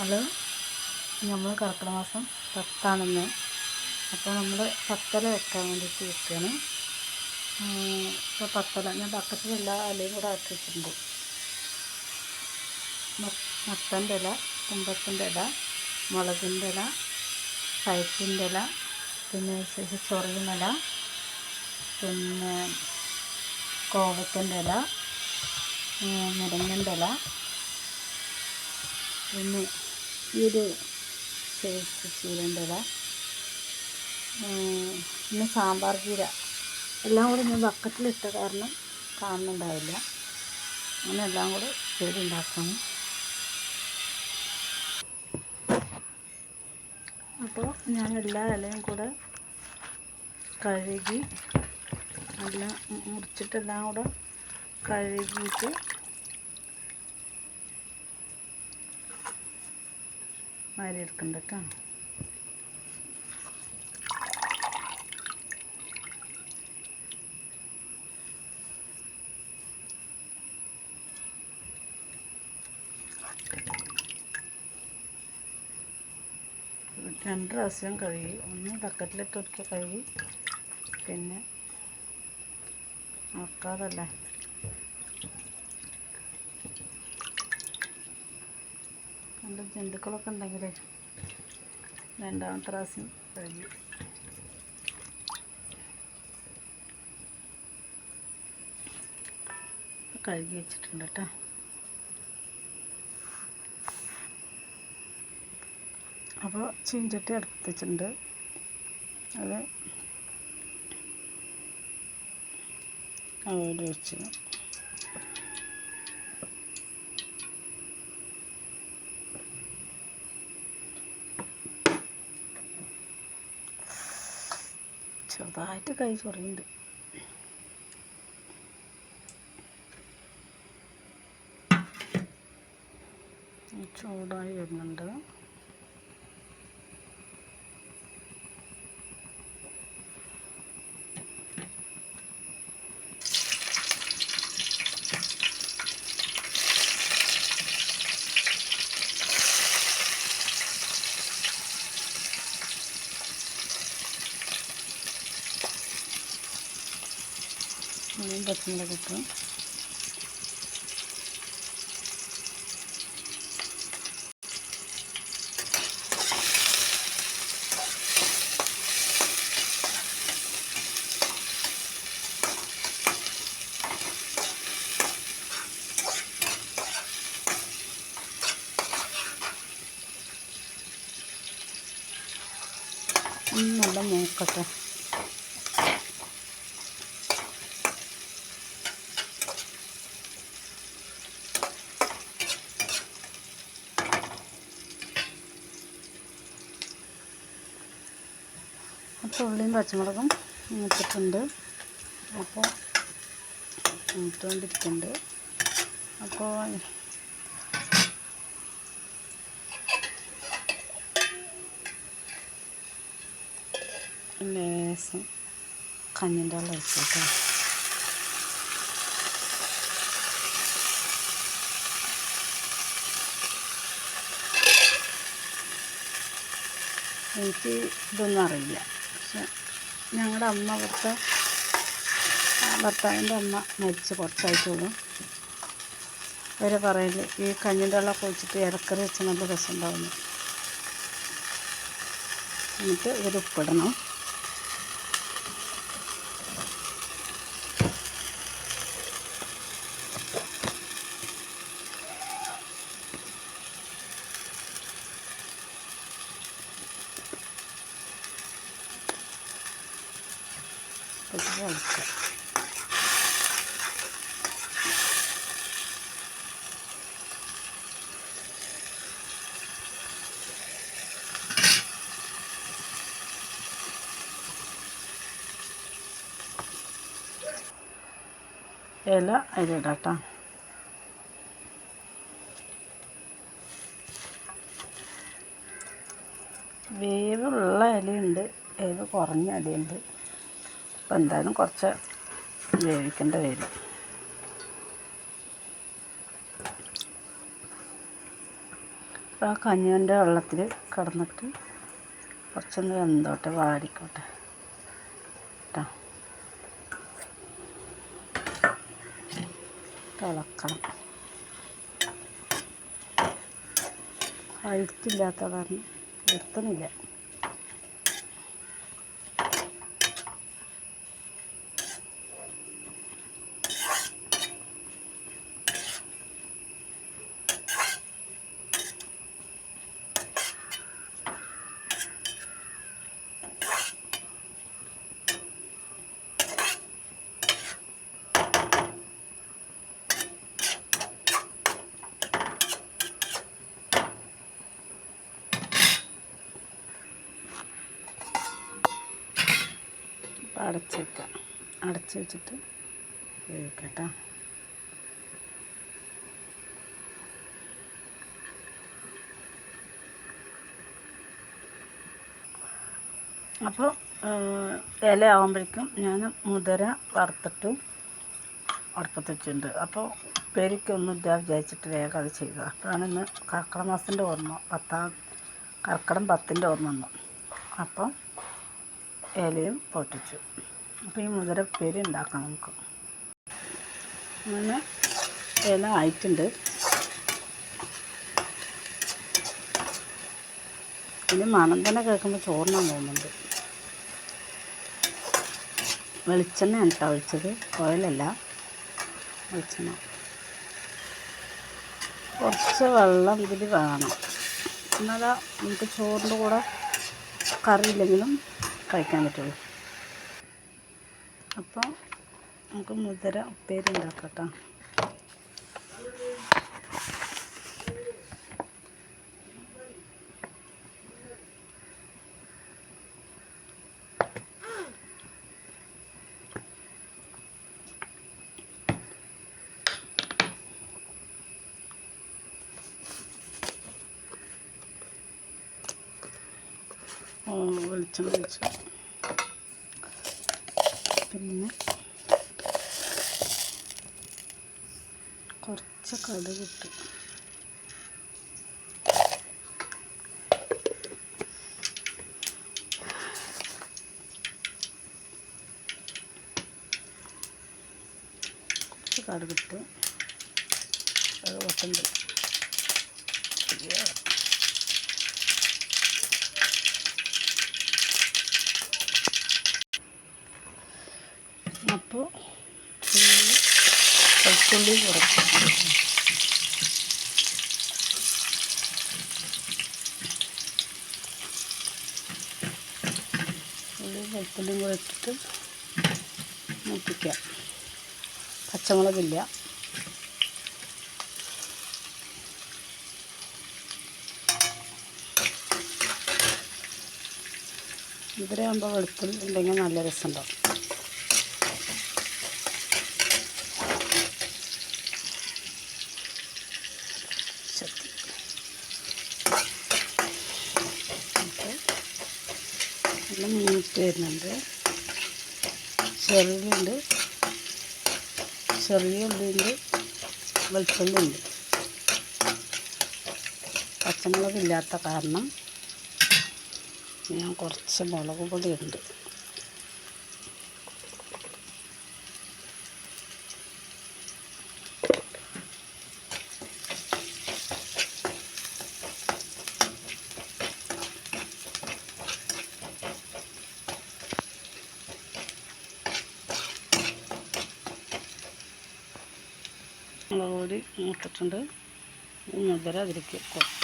Hello നമ്മൾ കർക്കിടക മാസം പത്താണെന്ന്. അപ്പോൾ നമ്മൾ പത്തല വെക്കാൻ വേണ്ടിയിട്ട് വെക്കുകയാണ് ഇപ്പോൾ പത്തല ഞാൻ ബക്കറ്റിൽ എല്ലാ ഇലയും കൂടെ ആക്കി വെച്ചിട്ടുണ്ട്. മത്തന്റെ ഇല കുമ്പത്തിന്റെ ഇല മുളകിന്റെ ഇല കയറ്റിന്റെ ഇല പിന്നെ ചൊറിയുന്ന ഇല പിന്നെ കോവക്കന്റെ ഇല മുരങ്ങന്റെ ഇല പിന്നെ ഈ ഒരു സൈസ് ചീരന്റെ പിന്നെ സാമ്പാർ ചീര. എല്ലാം കൂടെ ഞാൻ ബക്കറ്റിലിട്ട കാരണം കാണുന്നുണ്ടാവില്ല. അങ്ങനെ എല്ലാം കൂടെ ചെയ്ത് ഉണ്ടാക്കണം അപ്പോൾ ഞാൻ എല്ലാ ഇലയും കൂടെ കഴുകി എല്ലാം മുറിച്ചിട്ടെല്ലാം കൂടെ കഴുകിയിട്ട് വാരിയെടുക്കണ്ട കേട്ടോ രണ്ട് പ്രാവശ്യം കഴുകി. ഒന്ന് ബക്കറ്റിലിട്ട് ഒരിക്കൽ കഴുകി. പിന്നെ നോക്കാതല്ലേ നല്ല ജന്തുക്കളൊക്കെ ഉണ്ടെങ്കിലേ രണ്ടാമത്തെ പ്രാവശ്യം കഴിഞ്ഞു. കഴുകി വെച്ചിട്ടുണ്ട് കേട്ടോ അപ്പോൾ ചീഞ്ചട്ടി അടുത്ത് വെച്ചിട്ടുണ്ട്. അത് അവിടെ വെച്ച് ചെറുതായിട്ട് കൈ ചൊറിയുണ്ട് ചൂടായി വരുന്നുണ്ട്. ഉള്ളിയും പച്ചമുളക് ഇട്ടു നല്ല മൂക്കട്ടെ അപ്പോൾ ഉള്ളിയും പച്ചമുളകും മൂത്തിട്ടുണ്ട് അപ്പോൾ മൂത്തുകൊണ്ടിരിക്കുന്നുണ്ട് അപ്പോൾ ലേസം കഞ്ഞിന്റെ വെള്ളം ഒഴിച്ചു എനിക്ക് ഇതൊന്നും അറിയില്ല. പക്ഷെ ഞങ്ങളുടെ അമ്മ ഇവിടുത്തെ ഭർത്താവിന്റെ അമ്മ മരിച്ച് കുറച്ചായിട്ടുള്ളൂ. അവർ പറയൽ ഈ കഞ്ഞിന്റെ വെള്ളമൊക്കെ ഒഴിച്ചിട്ട് ഇലക്കറി വെച്ച് നല്ല രസമുണ്ടാവുന്നു. എന്നിട്ട് ഇവർ ഉപ്പിടണം. കുറച്ച് ഒഴിക്കുക ഇല അതിലിടാം കേട്ടോ വേവുള്ള ഇലയുണ്ട്. വേവ് കുറഞ്ഞ ഇലയുണ്ട്. അപ്പോൾ എന്തായാലും കുറച്ച് വേവിക്കേണ്ട വരും. ആ കഞ്ഞിന്റെ വെള്ളത്തിൽ കിടന്നിട്ട് കുറച്ചൊന്ന് വെന്തോട്ടെ വാടിക്കോട്ടെ. കേട്ടോ തിളക്കണം. അഴുക്കില്ലാത്ത കാരണം എത്തണില്ല അപ്പോൾ അടച്ച് വെക്കാം അടച്ച് വെച്ചിട്ട് വേവിക്കട്ടോ. അപ്പോൾ ഇല ആകുമ്പോഴേക്കും ഞാൻ മുതിര വറുത്തിട്ട് അടുപ്പത്ത് വെച്ചിട്ടുണ്ട്. അപ്പോൾ ഉപ്പേരിക്കൊന്നും ഇല്ല വിചാരിച്ചിട്ട് വേഗം അത് ചെയ്തത്. അപ്പോഴാണ് ഇന്ന് കർക്കിടക മാസത്തിന്റെ ഓർമ്മ. പത്താം കർക്കിടം പത്തിന്റെ ഓർമ്മ അപ്പോൾ ഇലയും പൊട്ടിച്ചു. അപ്പോൾ ഈ മുതിര പേര് ഉണ്ടാക്കാം നമുക്ക്. അങ്ങനെ ഇല ആയിട്ടുണ്ട്. ഇനി മണം തന്നെ കേൾക്കുമ്പോൾ ചോറിനാൻ പോകുന്നുണ്ട് വെളിച്ചെണ്ണയാണ് കേട്ടോ ഒഴിച്ചത്. ഓയിലല്ല വെളിച്ചെണ്ണ. കുറച്ച് വെള്ളം ഇതിൽ വേണം. എന്നാലാ നമുക്ക് ചോറിന്റെ കൂടെ കറിയില്ലെങ്കിലും കഴിക്കാൻ പറ്റുള്ളൂ. അപ്പോൾ നമുക്ക് മുതിര ഉപ്പേരി ഉണ്ടാക്കാം കേട്ടോ. വെളിച്ചെണ്ണ ഒഴിച്ച്. പിന്നെ കുറച്ച് കടുക് കിട്ടി കുറച്ച് കടുക് ഇട്ടു അത് പൊട്ടുണ്ട് അപ്പോൾ വെളുത്തുള്ളി കുറച്ച് ഉള്ളി വെളുത്തുള്ളിയും കൂടെ ഇട്ടിട്ട് മൂപ്പിക്കാം. പച്ചമുളകില്ല. ഇതിലാകുമ്പോൾ വെളുത്തുള്ളി ഉണ്ടെങ്കിൽ നല്ല രസമുണ്ടാവും. ചെത്തി അപ്പോൾ നല്ല മീറ്റ് വരുന്നുണ്ട്. ചെറുള്ളിയുണ്ട് ചെറിയ ഉള്ളിയുണ്ട് വെളുത്തുള്ളി പച്ചമുളകില്ലാത്ത കാരണം ഞാൻ കുറച്ച് മുളക് പൊടി മുളക് പൊടി മൂത്തിട്ടുണ്ട്. ഈ മുതിര അതിലേക്ക് കൊട്ടാം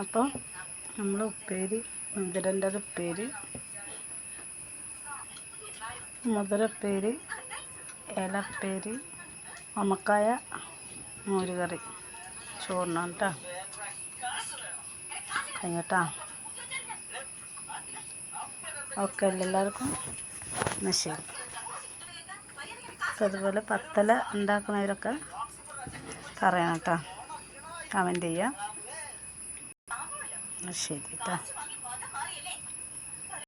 അപ്പോൾ നമ്മൾ ഉപ്പേരി മുതിരന്റെ ഉപ്പേരി മുതിരപ്പേരി ഇലപ്പേരി ഓമക്കായ മോരുകറി. ചോറിനാണ് കേട്ടോ കഴിഞ്ഞിട്ടാ. ഓക്കെ എല്ലാവർക്കും എന്നാൽ ശരി. അതുപോലെ പത്തല ഉണ്ടാക്കുന്നവരൊക്കെ പറയണം കേട്ടോ കമന്റ് ചെയ്യാം. എന്നാൽ ശരി കേട്ടോ